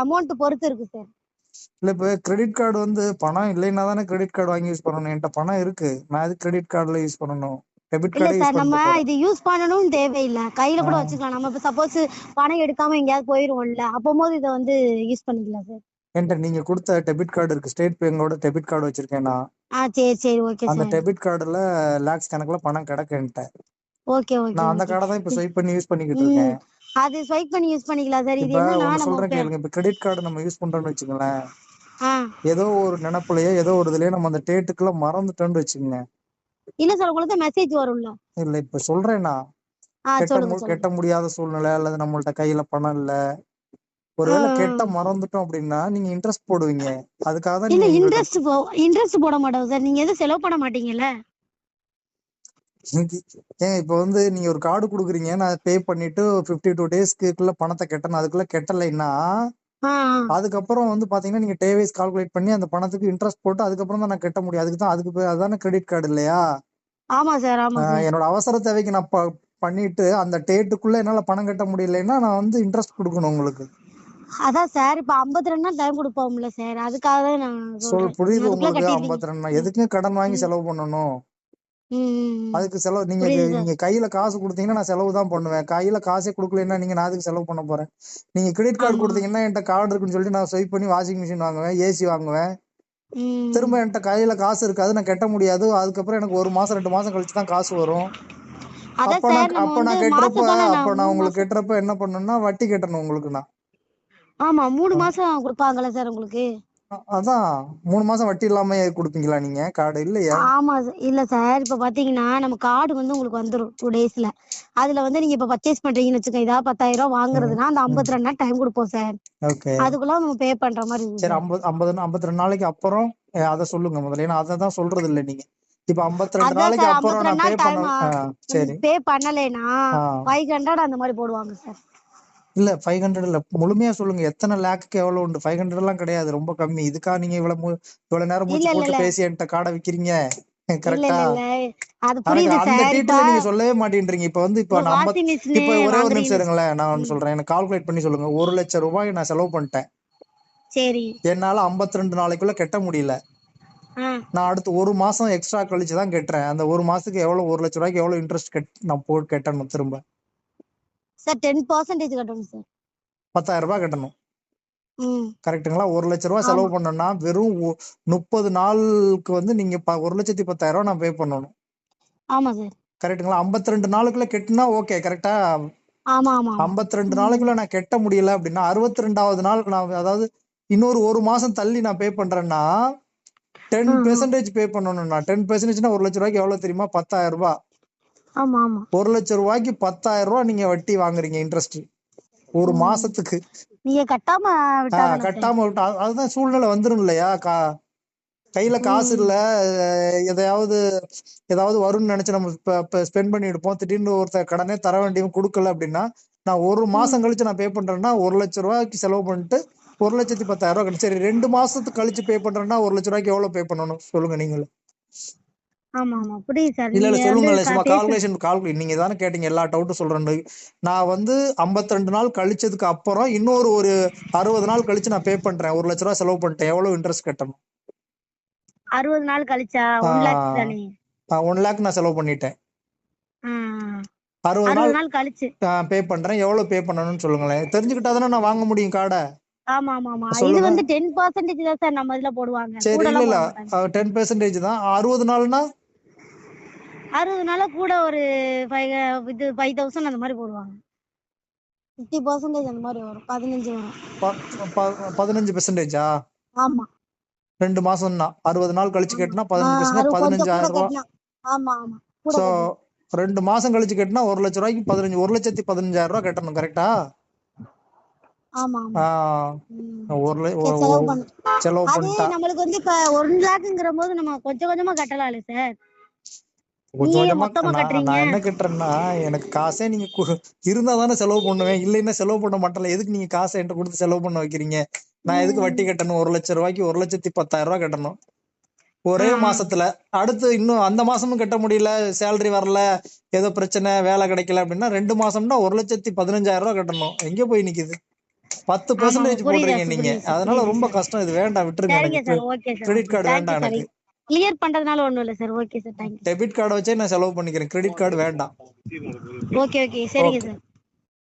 Amount பொறுத்து இருக்கு sir இல்ல இப்ப கிரெடிட் கார்டு வந்து பணம் இல்லைன்னா தானே கிரெடிட் கார்டு வாங்கி யூஸ் பண்ணணும். என்கிட்ட பணம் இருக்கு. நான் எதுக்கு கிரெடிட் கார்டுல யூஸ் பண்ணணும்? டெபிட் இல்ல கார்டே சார் நம்ம இது யூஸ் பண்ணணும்னு தேவையில்லை. கையில கூட. வச்சுக்கலாம். நம்ம இப்ப சப்போஸ் பணம் எடுக்காம எங்கேயாவது போயிருவோம்ல. அப்போது இதை வந்து யூஸ் பண்ணிக்கலாம் சார் என்கிட்ட நீங்க கொடுத்த டெபிட் கார்டு இருக்கு. ஸ்டேட் பேங்கோட டெபிட் கார்டு வச்சிருக்கேன் நான். ஆ சரி சரி. ஓகே அந்த டெபிட் கார்டுல லேக்ஸ் கணக்குல பணம் கிடக்கு என்கிட்ட. ஓகே ஓகே நான் அந்த கார்டை தான் இப்ப ஸ்வைப் பண்ணி யூஸ் பண்ணிக்கிட்டு இருக்கேன். அது ஸ்வைப் பண்ணி யூஸ் பண்ணிக்கலாம் சார் இது நம்ம சொல்றேன் கேளுங்க. இப்ப கிரெடிட் கார்டு நம்ம யூஸ் பண்றோம்னு வச்சுங்களேன் ஏதோ ஒரு நினைப்புலயோ ஏதோ ஒரு இதுலயோ நம்ம அந்த டேட்டுக்குள்ள மறந்துட்டோம்னு வச்சுக்கோங்க. இல்ல சார் உங்களுக்கு மெசேஜ் வரும்ல? இல்ல இப்ப சொல்றேன்னா ஆ கெட்ட முடியாத சூழ்நிலை அல்லது நம்மள்ட்ட கையில பணம் இல்ல. ஒருவேளை கெட்ட. மறந்துட்டோம் அப்படின்னா நீங்க இன்ட்ரெஸ்ட் போடுவீங்க. அதுக்காக இல்ல இன்ட்ரெஸ்ட் இன்ட்ரெஸ்ட் போட மாட்டோம் சார் நீங்க எதுவும் செலவு பண்ண மாட்டீங்கல்ல? ஏன் இப்ப வந்து நீங்க ஒரு கார்டு குடுக்குறீங்க நான் பே பண்ணிட்டு பிப்டி டூ டேஸ்க்குள்ள பணத்தை கட்டணும். அதுக்குள்ள கட்டலைன்னா. அதுக்கப்புறம் வந்து பாத்தீங்கன்னா நீங்க டே வைஸ் கால்குலேட் பண்ணி அந்த பணத்துக்கு இன்ட்ரெஸ்ட் போட்டு அதுக்கப்புறம் தான் நான் கட்ட முடியும். அதுக்கு தான் அதுக்கு அதானே கிரெடிட் கார்டு இல்லையா? ஆமா சார் ஆமா என்னோட அவசர தேவைக்கு நான் பண்ணிட்டு அந்த டேட்டுக்குள்ள என்னால பணம் கட்ட முடியலைன்னா நான் வந்து இன்ட்ரெஸ்ட் கொடுக்கணும் உங்களுக்கு. அதான் சார் இப்ப 52 நாள் டைம் கொடுப்போம்ல சார். அதுக்காக தான் நான் புரியுது உங்களுக்கு ஐம்பத்தி ரெண்டு எதுக்கு கடன் வாங்கி செலவு பண்ணணும். அதுக்கு செலவு நீங்க நீங்க கையில காசு கொடுத்தீங்கன்னா நான் செலவு தான் பண்ணுவேன். கையில காசே கொடுக்கலன்னா நீங்க நான் அதுக்கு செலவு பண்ண போறேன்? நீங்க கிரெடிட் கார்டு கொடுத்தீங்கன்னா என்கிட்ட கார்டு இருக்குன்னு சொல்லிட்டு நான் ஸ்வைப் பண்ணி வாஷிங் மிஷின் வாங்குவேன் ஏசி வாங்குவேன். ம். திரும்ப என்கிட்ட கையில காசு இருக்காது நான் கட்ட முடியாது. அதுக்கப்புறம் எனக்கு ஒரு மாசம் ரெண்டு மாசம் கழிச்சு தான் காசு வரும். அப்ப நான் அப்ப நான் கட்டுறப்ப அப்ப நான் உங்களுக்கு கட்டுறப்ப என்ன பண்ணணும்னா வட்டி கட்டணும் உங்களுக்கு நான். ஆமா மூணு மாசம் கொடுப்பாங்கல்ல சார் உங்களுக்கு? அதான் மூணு மாசம் வட்டி இல்லாம கொடுப்பீங்களா நீங்க? கார்டு இல்லையா? ஆமா இல்ல சார். இப்ப பாத்தீங்கன்னா நம்ம கார்டு வந்து உங்களுக்கு வந்துரும் டூ டேஸ்ல அதுல வந்து நீங்க இப்ப பர்ச்சேஸ் பண்றீங்கன்னு வச்சுக்கோங்க. இதா பத்தாயிரம் ரூபாய் வாங்குறதுன்னா அந்த ஐம்பத்தி ரெண்டு நாள் டைம் கொடுப்போம் சார். அதுக்குள்ள நம்ம பே பண்ற மாதிரி சரி ஐம்பது ஐம்பது ஐம்பத்தி ரெண்டு நாளைக்கு அப்புறம் அதை சொல்லுங்க முதல்ல. ஏன்னா அதை தான் சொல்றது இல்லை நீங்க. இப்ப ஐம்பத்தி ரெண்டு நாளைக்கு அப்புறம் நான் பே நாள் பண்ண டைம் ஆ சரி. பே பண்ணலைன்னா அந்த மாதிரி போடுவாங்க சார். இல்ல ஃபைவ் ஹண்ட்ரட் இல்ல முழுமையா சொல்லுங்க. எத்தனை லேக்குக்கு எவ்வளவு உண்டு? ஃபைவ் ஹண்ட்ரட் எல்லாம் கிடையாது. ரொம்ப கம்மி. இதுக்கா நீங்க இவ்வளவு இவ்வளவு நேரம் மூச்சு போட்டு பேசி என்கிட்ட கார்டை விக்கிறீங்க? கரெக்டா அந்த டீட்டெயில் நீங்க சொல்லவே மாட்டேன்றீங்க. இப்ப வந்து இப்ப நான் இப்ப ஒரே ஒரு நிமிஷம் இருங்களேன். நான் சொல்றேன். எனக்கு கால்குலேட் பண்ணி சொல்லுங்க. ஒரு லட்சம் ரூபாய் நான் செலவு பண்ணிட்டேன். சரி. என்னால 52 ரெண்டு நாளைக்குள்ள கட்ட முடியல. நான் அடுத்து ஒரு மாசம் எக்ஸ்ட்ரா கழிச்சு தான் கட்டுறேன். அந்த ஒரு மாசத்துக்கு எவ்வளவு ஒரு லட்ச ரூபாய்க்கு எவ்வளவு இன்ட்ரெஸ்ட் கட் நான் போட்டு கட்டணும் திரும்ப. சார் டென் பர்சன்டேஜ் கட்டணும் சார். பத்தாயிரம் ரூபாய் கட்டணும். ம். கரெக்ட்டுங்களா? ஒரு லட்ச ரூபாய் செலவு பண்ணோம்னா வெறும் முப்பது நாளுக்கு வந்து நீங்க ஒரு லட்சத்தி பத்தாயிரம் ரூபாய் நான் பே பண்ணணும். ஆமா சார். கரெக்ட்டுங்களா? 52 ரெண்டு நாளுக்குள்ள கெட்டினா ஓகே கரெக்டா ஆமா ஆமா ஆமா. 52 ரெண்டு நாளைக்குள்ள நான் கெட்ட முடியல அப்படின்னா அறுபத்தி ரெண்டாவது நாள் நான் அதாவது இன்னொரு ஒரு மாசம் தள்ளி நான் பே பண்றேன்னா டென். பெர்சன்டேஜ் பே பண்ணணும்னா டென் பெர்சன்டேஜ்னா ஒரு லட்ச ரூபாய்க்கு எவ்வளவு தெரியுமா? பத்தாயிரம் ரூபாய். ஒரு லட்ச ரூபாய்க்கு பத்தாயிரம் ரூபாய் நீங்க வட்டி வாங்குறீங்க இன்ட்ரெஸ்ட் ஒரு மாசத்துக்கு. நீங்க கட்டாம கட்டாம விட்டா அது- அதுதான் சூழ்நிலை வந்துரும் இல்லையா? கா கையில காசு இல்ல எதையாவது ஏதாவது வரும்னு நினைச்சு நம்ம ஸ்பெண்ட் பண்ணி எடுப்போம். திடீர்னு ஒருத்தர் கடனே தர வேண்டியவன் கொடுக்கல அப்படின்னா நான் ஒரு மாசம் கழிச்சு நான் பே பண்றேன்னா ஒரு லட்ச ரூபாய்க்கு செலவு பண்ணிட்டு ஒரு லட்சத்தி பத்தாயிரம் ரூபாய் கழிச்சு சரி ரெண்டு மாசத்துக்கு கழிச்சு பே பண்றேன்னா ஒரு லட்ச ரூபாய்க்கு எவ்வளவு பே பண்ணணும்? சொல்லுங்க நீங்களே. ஆமா ஆமா புரியுது சார். இல்ல இல்ல நீங்க வந்து சொல்லுங்களேன் சும்மா கால்குலேஷன் கால்குலேட் நீங்க தானே கேட்டீங்க எல்லா டவுட்டும் சொல்றேன். நான் வந்து 52 ரெண்டு நாள் கழிச்சதுக்கு அப்புறம் இன்னொரு ஒரு அறுபது நாள் கழிச்சு நான் பே பண்றேன். ஒரு லட்ச ரூபாய் செலவு பண்ணிட்டேன். எவ்வளவு இன்ட்ரெஸ்ட் கட்டணும்? அறுபது நாள் கழிச்சா ஒன் லேக் தானே? ஒன் லேக் நான் செலவு பண்ணிட்டேன். அறுபது நாள் கழிச்சு. பே பண்றேன். எவ்வளவு பே பண்ணணும்னு சொல்லுங்களேன். தெரிஞ்சுக்கிட்டா தானே நான் வாங்க முடியும் கார்டை? ஆமா ஆமா ஆமா இது வந்து டென் பர்சன்டேஜ் தான் சார் நம்ம இதுல போடுவாங்க. சரி இல்ல டென் பெர்சன்டேஜ் தான். அறுபது நாள்னா அறுபது நாள கூட ஒரு ஃபைவ் இது ஃபைவ் தௌசண்ட் அந்த மாதிரி போடுவாங்க. ஃபிஃப்டி பர்சன்டேஜ் அந்த மாதிரி வரும். பதினஞ்சு வரும். பதினஞ்சு பெர்சன்டேஜா ஆமா. ரெண்டு மாசம் தான் அறுபது நாள் கழிச்சு கட்டினா பதினஞ்சு பெர்சன்டேஜ் பதினஞ்சாயிரம் ரூபாய் கட்டலாம். ஆமா ஆமா. ஸோ கட்டலாம். ரெண்டு மாசம் கழிச்சு கட்டினா ஒரு லட்ச ரூபாய்க்கு பதினஞ்சு ஒரு லட்சத்தி பதினஞ்சாயிரம் ரூபாய் கட்டணும் கரெக்டா ஆமா ஆமா. ம். ஒரு செலவு பண்ணிட்டா. நம்மளுக்கு வந்து இப்ப ஒன் லேக்குங்கிற போது நம்ம கொஞ்சம் கொஞ்சமா கட்டலாம்ல சார். கொஞ்சம் கொஞ்சமா என்ன கட்டுறேன்னா எனக்கு காசே நீங்க இருந்தா தானே செலவு பண்ணுவேன். இல்லைன்னா செலவு பண்ண மாட்டேன்ல எதுக்கு நீங்க காசை என்கிட்ட கொடுத்து செலவு பண்ண வைக்கிறீங்க? நான் எதுக்கு வட்டி கட்டணும்? ஒரு லட்ச ரூபாய்க்கு ஒரு லட்சத்தி பத்தாயிரம் ரூபாய் கட்டணும். ஒரே. மாசத்துல. அடுத்து இன்னும் அந்த மாசமும் கட்ட முடியல. சேலரி வரல. ஏதோ பிரச்சனை வேலை கிடைக்கல அப்படின்னா ரெண்டு மாசம்னா ஒரு லட்சத்தி பதினஞ்சாயிரம் ரூபாய் கட்டணும். எங்க போய் நிக்குது? பத்து பெர்சன்டேஜ் போடுறீங்க நீங்க. அதனால ரொம்ப கஷ்டம். இது வேண்டாம். விட்டுருங்க கிரெடிட் கார்டு வேண்டாம் எனக்கு. கிளியர் பண்றதுனால ஒண்ணும் இல்ல sir okay sir thank you debit கார்டை வச்சே நான் செலவு பண்ணிக்கிறேன். கிரெடிட் கார்டு வேண்டாம். ஓகே ஓகே சரிங்க சார்